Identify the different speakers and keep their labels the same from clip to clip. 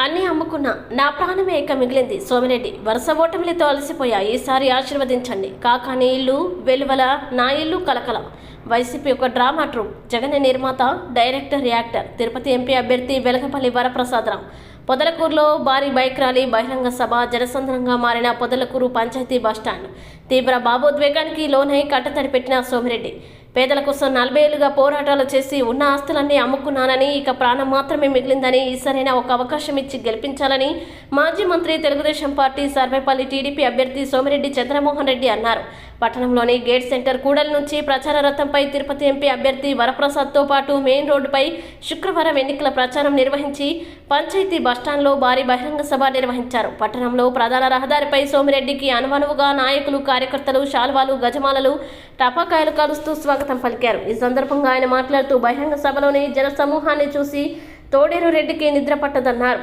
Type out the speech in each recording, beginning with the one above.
Speaker 1: అన్నీ అమ్ముకున్నా నా ప్రాణమే ఇక మిగిలింది. సోమిరెడ్డి వరుస ఓటమిలతో అలసిపోయా. ఈసారి ఆశీర్వదించండి. కాకాని ఇల్లు వెలువల నా ఇల్లు కలకల. వైసీపీ ఒక డ్రామా ట్రూప్. జగన్ నిర్మాత డైరెక్టర్ యాక్టర్. తిరుపతి ఎంపీ అభ్యర్థి వెలగపల్లి వరప్రసాదరావు. పొదలకూరులో భారీ బైక్ ర్యాలీ బహిరంగ సభ జనసంద్రంగా మారిన పొదలకూరు పంచాయతీ బస్టాండ్. తీవ్ర భావోద్వేగానికి లోనై కట్టతడి పెట్టిన సోమిరెడ్డి. పేదల కోసం నలభై ఏళ్ళుగా పోరాటాలు చేసి ఉన్న ఆస్తులన్నీ అమ్ముకున్నానని ఇక ప్రాణం మాత్రమే మిగిలిందని ఈసారైనా ఒక అవకాశం ఇచ్చి గెలిపించాలని మాజీ మంత్రి తెలుగుదేశం పార్టీ సర్వేపల్లి టీడీపీ అభ్యర్థి సోమిరెడ్డి చంద్రమోహన్ రెడ్డి అన్నారు. పట్టణంలోని గేట్ సెంటర్ కూడల నుంచి ప్రచార రథంపై తిరుపతి ఎంపీ అభ్యర్థి వరప్రసాద్తో పాటు మెయిన్ రోడ్డుపై శుక్రవారం ఎన్నికల ప్రచారం నిర్వహించి పంచాయతీ బస్టాండ్లో భారీ బహిరంగ సభ నిర్వహించారు. పట్టణంలో ప్రధాన రహదారిపై సోమిరెడ్డికి అనువనువుగా నాయకులు కార్యకర్తలు శాల్వాలు గజమాలలు టపాకాయలు కలుస్తూ స్వాగతం పలికారు. ఈ సందర్భంగా ఆయన మాట్లాడుతూ బహిరంగ సభలోని జన సమూహాన్ని చూసి తోడేరు రెడ్డికి నిద్ర పట్టదన్నారు.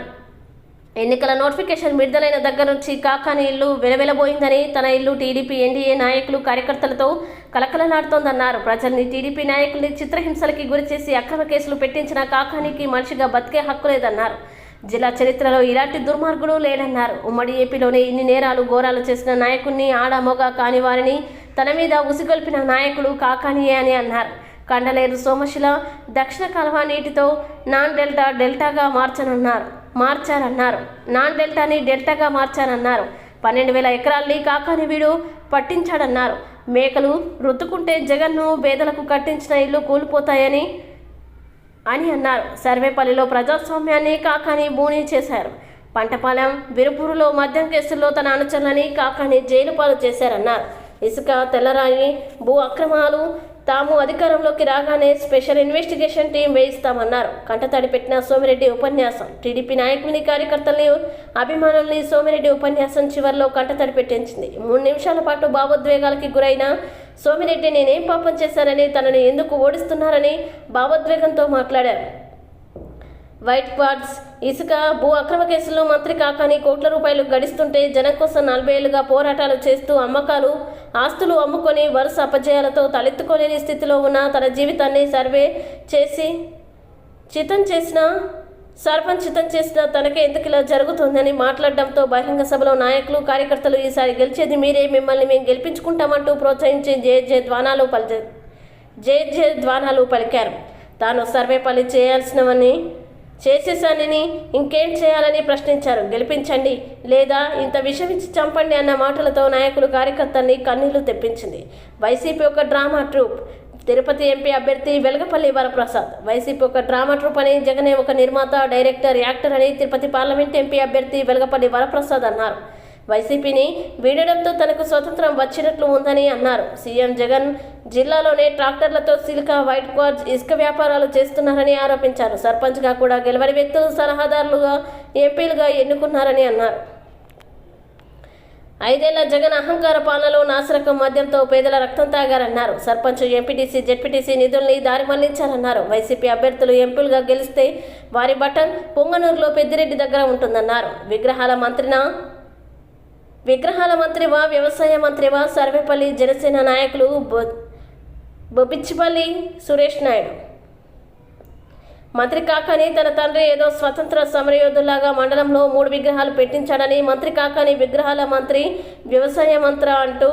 Speaker 1: ఎన్నికల నోటిఫికేషన్ విడుదలైన దగ్గర నుంచి కాకాని ఇల్లు వెలవెలబోయిందని తన ఇల్లు టీడీపీ ఎన్డీఏ నాయకులు కార్యకర్తలతో కలకలలాడుతోందన్నారు. ప్రజల్ని టీడీపీ నాయకుల్ని చిత్రహింసలకి గురిచేసి అక్రమ కేసులు పెట్టించిన కాకానికి మనిషిగా బతికే హక్కు లేదన్నారు. జిల్లా చరిత్రలో ఇలాంటి దుర్మార్గుడు లేడన్నారు. ఉమ్మడి ఏపీలోనే ఇన్ని నేరాలు ఘోరాలు చేసిన నాయకుడిని ఆడ కాని వారిని తన మీద ఉసిగొల్పిన నాయకుడు కాకానియే అని అన్నారు. కండలేరు సోమశిల దక్షిణ కాలువ నీటితో నాన్ డెల్టా డెల్టాగా మార్చనున్నారు. మార్చారన్నారు. నాన్ డెల్టాని డెల్టాగా మార్చారన్నారు. పన్నెండు వేల ఎకరాల్ని కాకాని వీడు పట్టించాడన్నారు. మేకలు రుద్దుకుంటే జగన్ను బేదలకు కట్టించిన ఇల్లు కూలిపోతాయని అని అన్నారు. సర్వేపల్లిలో ప్రజాస్వామ్యాన్ని కాకాని బూని చేశారు. పంటపాలెం విరుపూరులో మద్యం కేసుల్లో తన అనుచరులని కాకాని జైలు పాలు చేశారన్నారు. ఇసుక తెల్లరాయి భూ అక్రమాలు తాము అధికారంలోకి రాగానే స్పెషల్ ఇన్వెస్టిగేషన్ టీం వేయిస్తామన్నారు. కంటతడి పెట్టిన సోమిరెడ్డి ఉపన్యాసం. టీడీపీ నాయకుని కార్యకర్తల్ని అభిమానుల్ని సోమిరెడ్డి ఉపన్యాసం చివరిలో కంటతడి పెట్టించింది. మూడు నిమిషాల పాటు భావోద్వేగాలకి గురైన సోమిరెడ్డి నేనేం పాపం చేశానని తనని ఎందుకు ఓడిస్తున్నారని భావోద్వేగంతో మాట్లాడారు. వైట్ క్వార్డ్స్ ఇసుక భూ అక్రమ కేసుల్లో మంత్రి కాకాని కోట్ల రూపాయలు గడిస్తుంటే జనం కోసం నలభై ఏళ్ళుగా పోరాటాలు చేస్తూ అమ్మకాలు ఆస్తులు అమ్ముకొని వరుస అపజయాలతో తలెత్తుకోలేని స్థితిలో ఉన్న తన జీవితాన్ని సర్వే చేసి చితం చేసిన సర్పంచ్ చితం చేసిన తనకే ఎందుకు ఇలా జరుగుతుందని మాట్లాడడంతో బహిరంగ సభలో నాయకులు కార్యకర్తలు ఈసారి గెలిచేది మీరే. మిమ్మల్ని మేము గెలిపించుకుంటామంటూ ప్రోత్సహించి జే జే ద్వానాలు పలిచే జే జే ద్వానాలు పలికారు. తాను సర్వేపల్లి చేయాల్సినవని చేసేసానని ఇంకేం చేయాలని ప్రశ్నించారు. గెలిపించండి లేదా ఇంత విషం ఇచ్చి చంపండి అన్న మాటలతో నాయకులు కార్యకర్తల్ని కన్నీళ్ళు తెప్పించింది. వైసీపీ ఒక డ్రామా ట్రూప్. తిరుపతి ఎంపీ అభ్యర్థి వెలగపల్లి వరప్రసాద్. వైసీపీ ఒక డ్రామా ట్రూప్ అని జగనే ఒక నిర్మాత డైరెక్టర్ యాక్టర్ అని తిరుపతి పార్లమెంట్ ఎంపీ అభ్యర్థి వెలగపల్లి వరప్రసాద్ అన్నారు. వైసీపీని వీడడంతో తనకు స్వతంత్రం వచ్చినట్లు ఉందని అన్నారు. సీఎం జగన్ జిల్లాలోనే ట్రాక్టర్లతో సిల్కా వైట్ క్వార్జ్ ఇసుక వ్యాపారాలు చేస్తున్నారని ఆరోపించారు. సర్పంచ్గా కూడా గెలవని వ్యక్తులు సలహాదారులుగా ఎంపీలుగా ఎన్నుకున్నారని అన్నారు. ఐదేళ్ళ జగన్ అహంకార పాలనలో నాసిరకం మద్యంతో పేదల రక్తం తాగారన్నారు. సర్పంచ్ ఎంపీటీసీ జెడ్పీటీసీ నిధుల్ని దారి మళ్ళించారన్నారు. వైసీపీ అభ్యర్థులు ఎంపీలుగా గెలిస్తే వారి బటన్ పొంగనూరులో పెద్దిరెడ్డి దగ్గర ఉంటుందన్నారు. విగ్రహాల మంత్రిన విగ్రహాల మంత్రివా వ్యవసాయ మంత్రివా సర్వేపల్లి జనసేన నాయకులు బొ- బొబ్బిచ్చిపల్లి సురేష్ నాయుడు. మంత్రి కాకాని తన తండ్రి ఏదో స్వతంత్ర సమరయోధులాగా మండలంలో మూడు విగ్రహాలు పెట్టించాడని మంత్రి కాకాని విగ్రహాల మంత్రి వ్యవసాయ మంత్ర అంటూ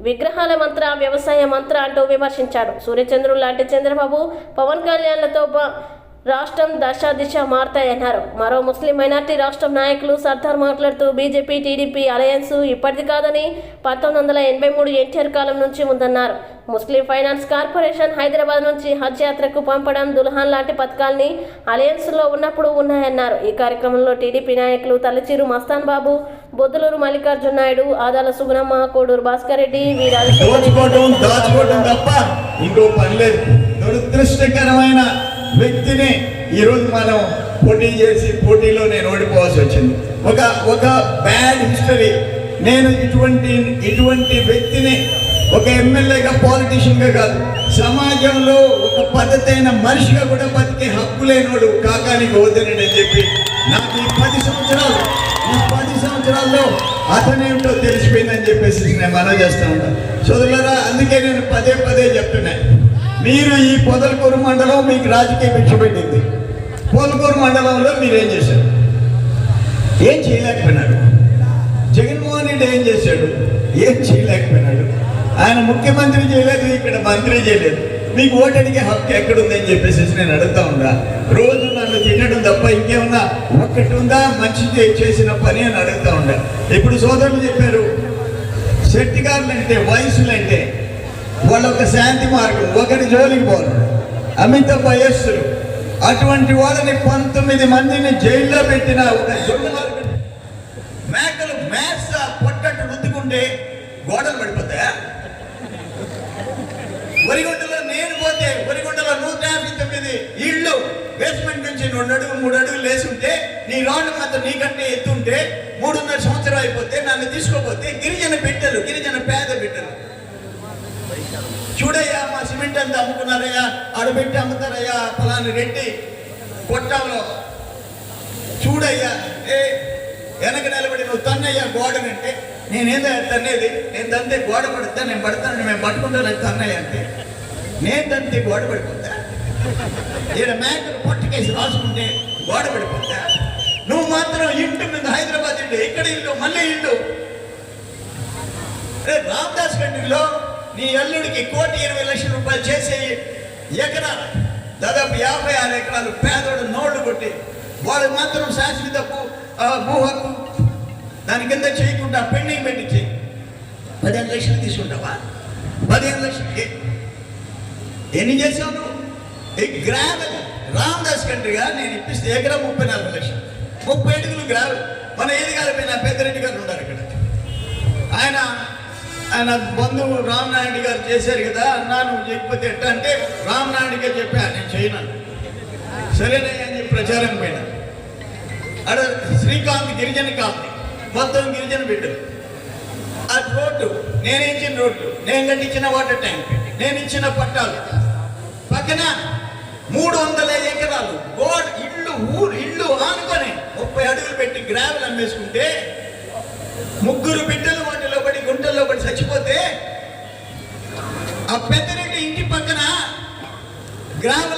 Speaker 1: విగ్రహాల మంత్ర వ్యవసాయ మంత్ర అంటూ విమర్శించాడు. సూర్యచంద్రుడు లాంటి చంద్రబాబు పవన్ కళ్యాణ్లతో బ- రాష్ట్రం దశ దిశ మారతాయన్నారు. మరో ముస్లిం మైనార్టీ రాష్ట్రం నాయకులు సర్దార్ మాట్లాడుతూ బీజేపీ టీడీపీ అలయన్స్ ఇప్పటిది కాదని పంతొమ్మిది వందల ఎనభై మూడు ఎన్టీఆర్ కాలం నుంచి ఉందన్నారు ముస్లిం ఫైనాన్స్ కార్పొరేషన్ హైదరాబాద్ నుంచి హజ్ యాత్రకు పంపడం దుల్హాన్ లాంటి పథకాల్ని అలయన్స్లో ఉన్నప్పుడు ఉన్నాయన్నారు. ఈ కార్యక్రమంలో టీడీపీ నాయకులు తలచిరు మస్తాన్ బాబు బొద్దులూరు మల్లికార్జున నాయుడు ఆదాల సుగుణమ్మ కోడూరు భాస్కర్ రెడ్డి వీరాలు
Speaker 2: ఇంకో పని లేదు. దురదృష్టకరమైన వ్యక్తిని ఈరోజు మనం పోటీ చేసి పోటీలో నేను ఓడిపోవాల్సి వచ్చింది. ఒక ఒక బ్యాడ్ హిస్టరీ నేను ఇటువంటి ఇటువంటి వ్యక్తిని ఒక ఎమ్మెల్యేగా పాలిటీషియన్గా కాదు సమాజంలో ఒక పద్ధతి అయిన మనిషిగా కూడా బతికే హక్కు లేనోడు కాకానికి వద్దనండి చెప్పి నాకు ఈ పది సంవత్సరాలు ఈ పది సంవత్సరాల్లో అతనేమిటో తెలిసిపోయిందని చెప్పేసి నేను మనం చేస్తూ ఉంటాను సోదరులరా అందుకే నేను పదే పదే చెప్తున్నాను మీరు ఈ పొదలకూరు మండలం మీకు రాజకీయ భిక్ష పెట్టింది. పోలకూరు మండలంలో మీరేం చేశారు? ఏం చేయలేకపోయినాడు జగన్మోహన్ రెడ్డి ఏం చేశాడు? ఏం చేయలేకపోయినాడు. ఆయన ముఖ్యమంత్రి చేయలేదు ఇక్కడ మంత్రి చేయలేదు. మీకు ఓటడిగే హక్కు ఎక్కడుందని చెప్పేసి నేను అడుగుతా ఉందా రోజు నన్ను తినడం తప్ప ఇంకేమన్నా ఒక్కటి ఉందా మంచి చేసిన పని అని అడుగుతా ఉండా ఇప్పుడు సోదరులు చెప్పారు శెట్టిగారులు అంటే వయసులు అంటే వాళ్ళ ఒక శాంతి మార్గం ఒకటి జోలికి పోరు. అమిత వయస్సులు అటువంటి వాళ్ళని పంతొమ్మిది మందిని జైల్లో పెట్టిన ఒక మేకలు మేస పొట్టట్టు రుద్దుకుంటే గోడలు పడిపోతాయా? వరిగుంటలో నేను పోతే వరిగుంటలో నూట యాభై తొమ్మిది ఇళ్ళు బేస్మెంట్ నుంచి రెండు అడుగు మూడు అడుగులు లేసుంటే నీ రాళ్ళు మాత్రం నీకంటే ఎత్తుంటే మూడున్నర సంవత్సరం అయిపోతే నన్ను తీసుకోపోతే గిరిజన బిడ్డలు గిరిజన పేద బిడ్డలు. చూడయ్యా మా సిమెంట్ అంతా అమ్ముకున్నారయ్యా ఆడబెట్టి అమ్ముతారయ్యా ఫలాని రెడ్డి కొట్టంలో. చూడయ్యా ఏ వెనక నిలబడి నువ్వు తన్నయ్యా గోడనంటే నేనేదో తన్నేది? నేను తంతే గోడ పడితే నేను పడతాను మేము పట్టుకుంటాను తన్నయ్య అంటే. నేను తంతే గోడ పడిపోతా. ఈడ మేకలు పొట్టకేసి రాసుకుంటే గోడ పడిపోతా. నువ్వు మాత్రం ఇంటి మీద హైదరాబాద్ ఇల్లు ఇక్కడ ఇల్లు మళ్ళీ ఇల్లు రే రామదాస్ కంటిలో నీ అల్లుడికి కోటి ఇరవై లక్షల రూపాయలు చేసే ఎకరా దాదాపు యాభై ఆరు ఎకరాలు పేదోడు నోళ్ళు కొట్టి వాడు మాత్రం శాశ్వత భూ- హక్కు దాని కింద చేయకుండా పెండింగ్ పెట్టించి పదిహేను లక్షలు తీసుకుంటావా? పదిహేను లక్షలకి ఎన్ని చేసావు నువ్వు? ఈ గ్రావెల్ రామదాస్ కంట్రీగా నేను ఇప్పిస్తే ఎకరా ముప్పై నాలుగు లక్షలు. ముప్పై అడుగులు గ్రావెల్ మన ఏది కాలిపోయిన పెద్దరెడ్డి గారు ఉన్నారు ఇక్కడ. ఆయన ఆయన బంధువు రామనాయుడు గారు చేశారు కదా అన్నా నువ్వు చేయకపోతే ఎట్ట అంటే రామనాయుడు గారు చెప్పా నేను చేయను సరేనయ్యా అని ప్రచారం పోయినా. అక్కడ శ్రీకాంత్ గిరిజన కాలనీ మొత్తం గిరిజన బిడ్డ ఆ రోడ్డు నేను ఇచ్చిన రోడ్డు నేను కట్టించిన వాటర్ ట్యాంక్ నేను ఇచ్చిన పట్టాలు. పక్కన మూడు వందల ఎకరాలు గోడ్ ఇల్లు ఊరు ఇల్లు ఆనుకొని ముప్పై అడుగులు పెట్టి గ్రావెల్ అమ్మేసుకుంటే ముగ్గురు బిడ్డలు ఆ పెద్దరెడ్డి ఇంటి పక్కన గ్రామ